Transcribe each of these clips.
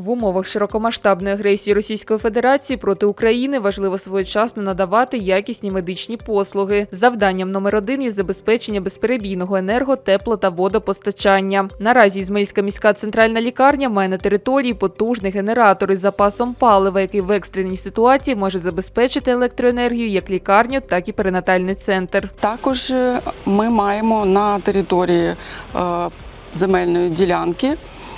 В умовах широкомасштабної агресії Російської Федерації проти України важливо своєчасно надавати якісні медичні послуги. Завданням номер один є забезпечення безперебійного енерго, тепло та водопостачання. Наразі Ізмаїльська міська центральна лікарня має на території потужний генератор із запасом палива, який в екстреній ситуації може забезпечити електроенергію як лікарню, так і перинатальний центр. Також е, ми маємо на території е, земельної ділянки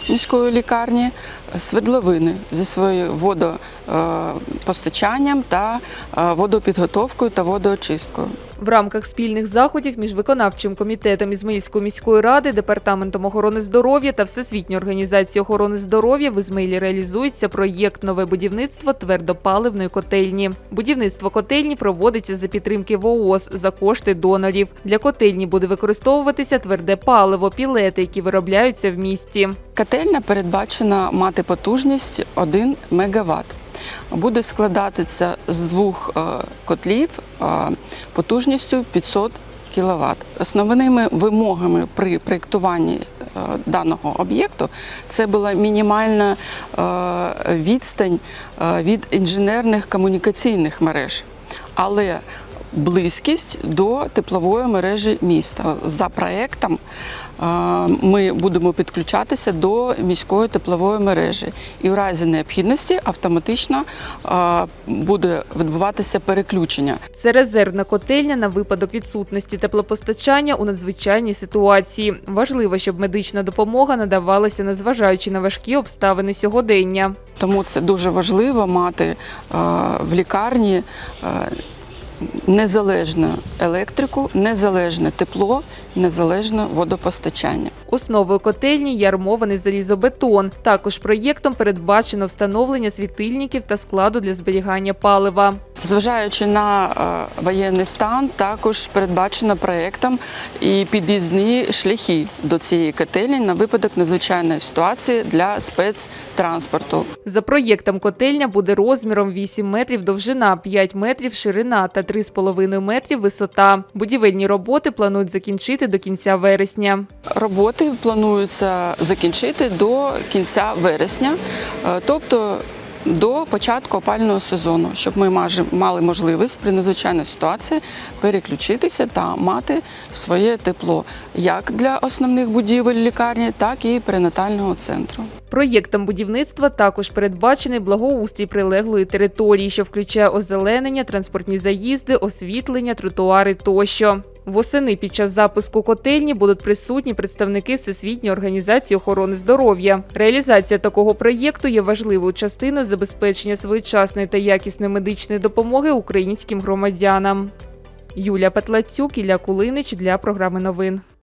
міської лікарні свердловини зі своєю водопостачанням та е, водопідготовкою та водоочисткою. В рамках спільних заходів між виконавчим комітетом Ізмаїльської міської ради, департаментом охорони здоров'я та Всесвітньою організацією охорони здоров'я в Ізмаїлі реалізується проєкт Нове будівництво твердопаливної котельні. Будівництво котельні проводиться за підтримки ВООЗ за кошти донорів. Для котельні буде використовуватися тверде паливо, пілети, які виробляються в місті. Котельня передбачена мати потужність 1 МВт. Буде складатися з двох е, котлів е, потужністю 500 кВт. Основними вимогами при проєктуванні е, даного об'єкту це була мінімальна відстань від інженерних комунікаційних мереж. Але близькість до теплової мережі міста. За проектом ми будемо підключатися до міської теплової мережі, і в разі необхідності автоматично буде відбуватися переключення. Це резервна котельня на випадок відсутності теплопостачання у надзвичайній ситуації. Важливо, щоб медична допомога надавалася, незважаючи на важкі обставини сьогодення. Тому це дуже важливо мати в лікарні незалежну електрику, незалежне тепло, незалежне водопостачання. Основою котельні є армований залізобетон. Також проєктом передбачено встановлення світильників та складу для зберігання палива. Зважаючи на е, воєнний стан, також передбачено проєктом і під'їзні шляхи до цієї котельні на випадок надзвичайної ситуації для спецтранспорту. За проєктом котельня буде розміром 8 метрів довжина, 5 метрів ширина та 3,5 метрів висота. Будівельні роботи планують закінчити до кінця вересня. Роботи плануються закінчити до кінця вересня, е, тобто до початку опального сезону, щоб ми мали можливість при надзвичайній ситуації переключитися та мати своє тепло як для основних будівель лікарні, так і перинатального центру. Проєктом будівництва також передбачений благоустрій прилеглої території, що включає озеленення, транспортні заїзди, освітлення, тротуари тощо. Восени під час запуску котельні будуть присутні представники Всесвітньої організації охорони здоров'я. Реалізація такого проєкту є важливою частиною забезпечення своєчасної та якісної медичної допомоги українським громадянам. Юлія Петлацюк, Ілля Кулинич для програми новин.